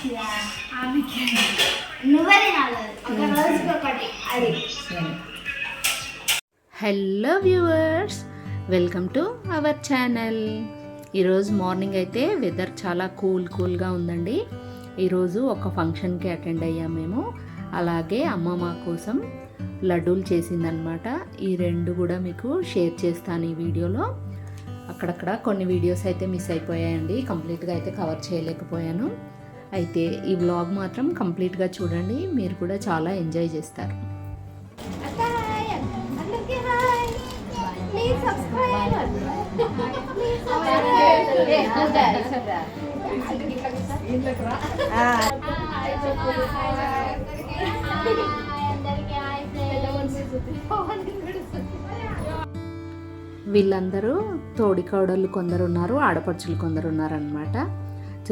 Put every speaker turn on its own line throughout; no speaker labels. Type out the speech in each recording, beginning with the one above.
ఆమెకి నువ్వే తినాలి. ఒక రోజుకి ఒకటి. అది.
Hello viewers welcome to our channel. ఈరోజు మార్నింగ్ అయితే వెదర్ చాలా కూల్ కూల్గా ఉందండి. ఈరోజు ఒక ఫంక్షన్కి అటెండ్ అయ్యాం మేము. అలాగే అమ్మ మా కోసం లడ్డూలు చేసిందనమాట ఈ రెండు కూడా మీకు షేర్ చేస్తాను ఈ వీడియోలో. అక్కడక్కడ కొన్ని వీడియోస్ అయితే మిస్ అయిపోయాయండి. కంప్లీట్గా అయితే కవర్ చేయలేకపోయాను. అయితే ఈ వ్లాగ్ మాత్రం కంప్లీట్గా చూడండి. మీరు కూడా చాలా ఎంజాయ్ చేస్తారు. వీళ్ళందరూ తోడికోడళ్ళు కొందరు ఉన్నారు ఆడపడుచులు కొందరు ఉన్నారనమాట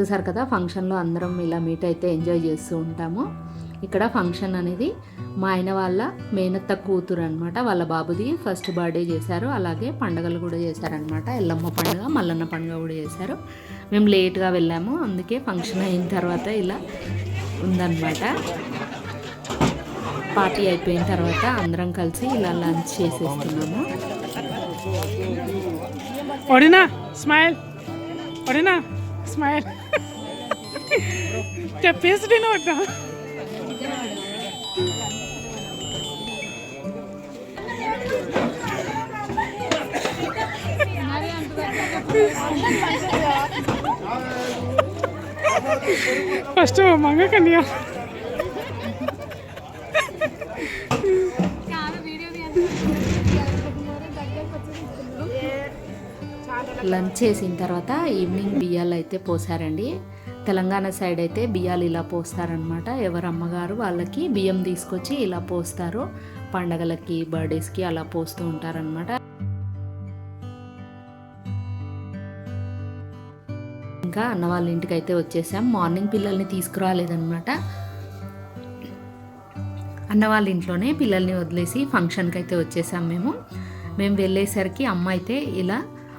చూసారు కదా ఫంక్షన్లో అందరం ఇలా మీట్ అయితే ఎంజాయ్ చేస్తూ ఉంటాము. ఇక్కడ ఫంక్షన్ అనేది మా ఆయన వాళ్ళ మేనత్త కూతురు అనమాట వాళ్ళ బాబుది ఫస్ట్ బర్త్డే చేశారు. అలాగే పండగలు కూడా చేశారనమాట ఎల్లమ్మ పండుగ మల్లన్న పండుగ కూడా చేశారు. మేము లేట్గా వెళ్ళాము అందుకే ఫంక్షన్ అయిన తర్వాత ఇలా ఉందన్నమాట. పార్టీ అయిపోయిన తర్వాత అందరం కలిసి ఇలా లంచ్ చేసేస్తున్నాము.
ఒడినా స్మైల్. ఒడినా. స్మైల్ చెప్పేసి తినవద్దా ఫస్ట్ మంగ కన్యా
లంచ్ చేసిన తర్వాత ఈవినింగ్ బియ్యాలు అయితే పోసారండి. తెలంగాణ సైడ్ అయితే బియ్యాలు ఇలా పోస్తారనమాట ఎవరు అమ్మగారు వాళ్ళకి బియ్యం తీసుకొచ్చి ఇలా పోస్తారు. పండగలకి బర్త్డేస్కి అలా పోస్తూ ఉంటారనమాట ఇంకా అన్న వాళ్ళ ఇంటికి అయితే వచ్చేసాం. మార్నింగ్ పిల్లల్ని తీసుకురాలేదనమాట అన్న వాళ్ళ ఇంట్లోనే పిల్లల్ని వదిలేసి ఫంక్షన్కి అయితే వచ్చేసాం మేము. మేము వెళ్ళేసరికి అమ్మ అయితే ఇలా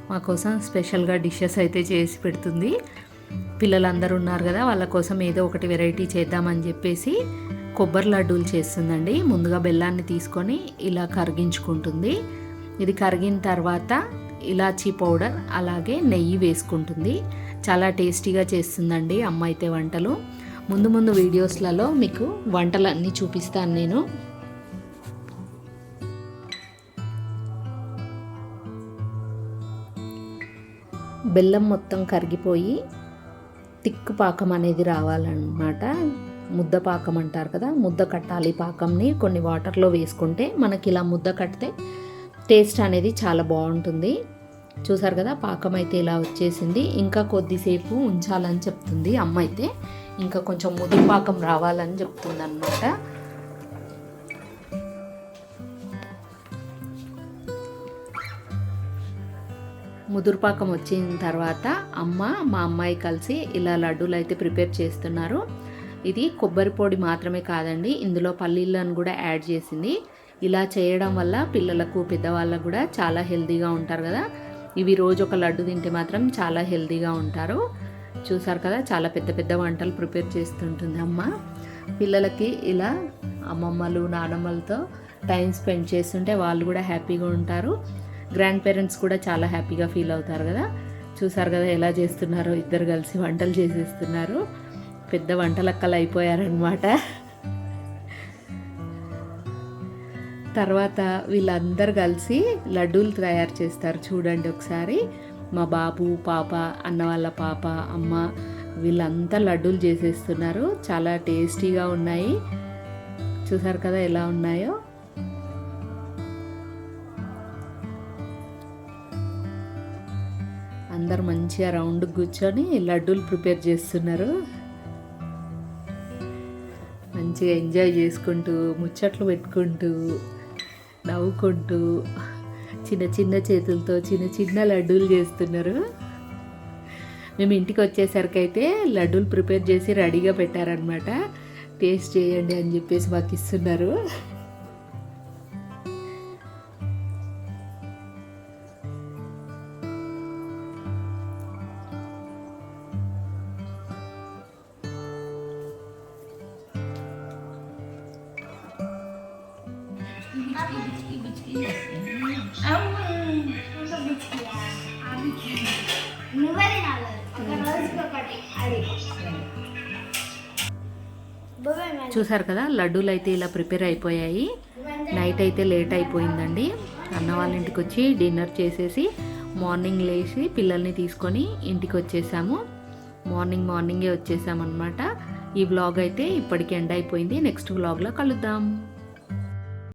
మా కోసం స్పెషల్గా డిషెస్ అయితే చేసి పెడుతుంది. పిల్లలందరూ ఉన్నారు కదా వాళ్ళ కోసం ఏదో ఒకటి వెరైటీ చేద్దామని చెప్పేసి కొబ్బరి లడ్డూలు చేస్తుందండి. ముందుగా బెల్లాన్ని తీసుకొని ఇలా కరిగించుకుంటుంది. ఇది కరిగిన తర్వాత ఇలాచీ పౌడర్ అలాగే నెయ్యి వేసుకుంటుంది. చాలా టేస్టీగా చేస్తుందండి అమ్మ అయితే వంటలు. ముందు ముందు వీడియోస్లలో మీకు వంటలన్నీ చూపిస్తాను నేను. బెల్లం మొత్తం కరిగిపోయి తిక్కు పాకం అనేది రావాలన్నమాట. ముద్ద పాకం అంటారు కదా ముద్ద కట్టాలి పాకంని కొన్ని వాటర్లో వేసుకుంటే మనకి ఇలా ముద్ద కడితే టేస్ట్ అనేది చాలా బాగుంటుంది. చూసారు కదా పాకం అయితే ఇలా వచ్చేసింది. ఇంకా కొద్దిసేపు ఉంచాలని చెప్తుంది అమ్మ అయితే. ఇంకా కొంచెం ముద్ద పాకం రావాలని చెప్తుంది అనమాట ముదురుపాకం వచ్చిన తర్వాత అమ్మ మా అమ్మాయి కలిసి ఇలా లడ్డూలు అయితే ప్రిపేర్ చేస్తున్నారు. ఇది కొబ్బరి పొడి మాత్రమే కాదండి ఇందులో పల్లీలను కూడా యాడ్ చేసింది. ఇలా చేయడం వల్ల పిల్లలకు పెద్దవాళ్ళకు కూడా చాలా హెల్తీగా ఉంటారు కదా. ఇవి రోజు ఒక లడ్డు తింటే మాత్రం చాలా హెల్తీగా ఉంటారు. చూసారు కదా చాలా పెద్ద పెద్ద వంటలు ప్రిపేర్ చేస్తుంటుంది అమ్మ. పిల్లలకి ఇలా అమ్మమ్మలు నానమ్మలతో టైం స్పెండ్ చేస్తుంటే వాళ్ళు కూడా హ్యాపీగా ఉంటారు. గ్రాండ్ పేరెంట్స్ కూడా చాలా హ్యాపీగా ఫీల్ అవుతారు కదా. చూసారు కదా ఎలా చేస్తున్నారో? ఇద్దరు కలిసి వంటలు చేసేస్తున్నారు. పెద్ద వంటలక్కలు అయిపోయారనమాట తర్వాత వీళ్ళందరూ కలిసి లడ్డూలు తయారు చేస్తారు చూడండి ఒకసారి. మా బాబు పాప అన్న వాళ్ళ పాప అమ్మ వీళ్ళంతా లడ్డూలు చేసేస్తున్నారు. చాలా టేస్టీగా ఉన్నాయి. చూసారు కదా ఎలా ఉన్నాయో? అందరు మంచిగా రౌండ్ కూర్చొని లడ్డూలు ప్రిపేర్ చేస్తున్నారు. మంచిగా ఎంజాయ్ చేసుకుంటూ ముచ్చట్లు పెట్టుకుంటూ నవ్వుకుంటూ చిన్న చిన్న చేతులతో చిన్న చిన్న లడ్డూలు చేస్తున్నారు. మేము ఇంటికి వచ్చేసరికి అయితే లడ్డూలు ప్రిపేర్ చేసి రెడీగా పెట్టారనమాట టేస్ట్ చేయండి అని చెప్పేసి మాకు ఇస్తున్నారు.
నువ్వే తినాలి ఒక రోజుకి ఒకటి అది
చూసారు కదా లడ్డూలు అయితే ఇలా ప్రిపేర్ అయిపోయాయి. నైట్ అయితే లేట్ అయిపోయిందండి. అన్న వాళ్ళ ఇంటికి వచ్చి డిన్నర్ చేసేసి మార్నింగ్ లేచి పిల్లల్ని తీసుకొని ఇంటికి వచ్చేసాము. మార్నింగ్ మార్నింగే వచ్చేసామన్నమాట. ఈ వ్లాగ్ అయితే ఇప్పటికి ఎండ్ అయిపోయింది. నెక్స్ట్ వ్లాగ్లో కలుద్దాం.